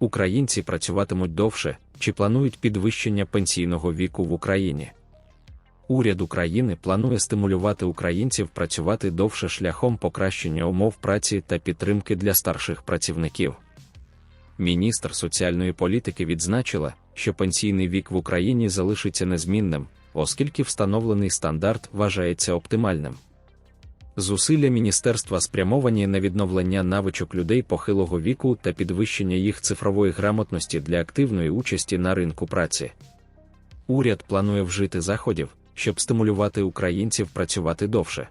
українці працюватимуть довше, чи планують підвищення пенсійного віку в Україні. Уряд України планує стимулювати українців працювати довше шляхом покращення умов праці та підтримки для старших працівників. Міністр соціальної політики відзначила, що пенсійний вік в Україні залишиться незмінним, оскільки встановлений стандарт вважається оптимальним. Зусилля міністерства спрямовані на відновлення навичок людей похилого віку та підвищення їх цифрової грамотності для активної участі на ринку праці. Уряд планує вжити заходів, щоб стимулювати українців працювати довше.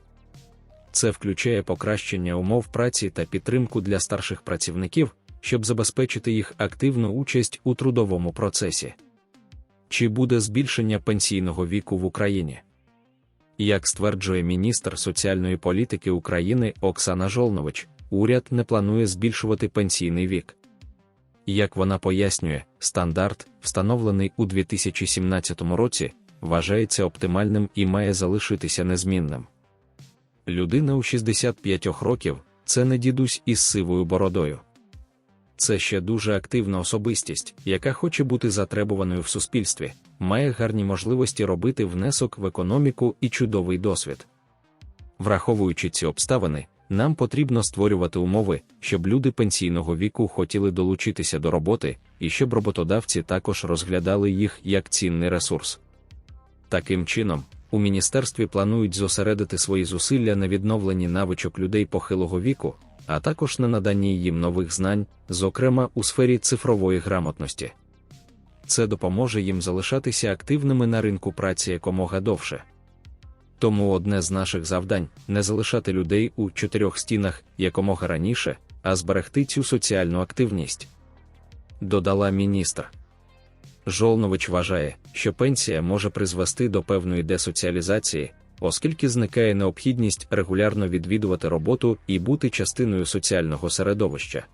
Це включає покращення умов праці та підтримку для старших працівників, щоб забезпечити їх активну участь у трудовому процесі. Чи буде збільшення пенсійного віку в Україні? Як стверджує міністр соціальної політики України Оксана Жолнович, уряд не планує збільшувати пенсійний вік. Як вона пояснює, стандарт, встановлений у 2017 році, вважається оптимальним і має залишитися незмінним. Людина у 65 років це не дідусь із сивою бородою. Це ще дуже активна особистість, яка хоче бути затребуваною в суспільстві, має гарні можливості робити внесок в економіку і чудовий досвід. Враховуючи ці обставини, нам потрібно створювати умови, щоб люди пенсійного віку хотіли долучитися до роботи і щоб роботодавці також розглядали їх як цінний ресурс. Таким чином, у міністерстві планують зосередити свої зусилля на відновленні навичок людей похилого віку, а також на наданні їм нових знань, зокрема у сфері цифрової грамотності. Це допоможе їм залишатися активними на ринку праці якомога довше. Тому одне з наших завдань не залишати людей у чотирьох стінах якомога раніше, а зберегти цю соціальну активність. Додала міністр. Жолнович вважає, що пенсія може призвести до певної десоціалізації, оскільки зникає необхідність регулярно відвідувати роботу і бути частиною соціального середовища.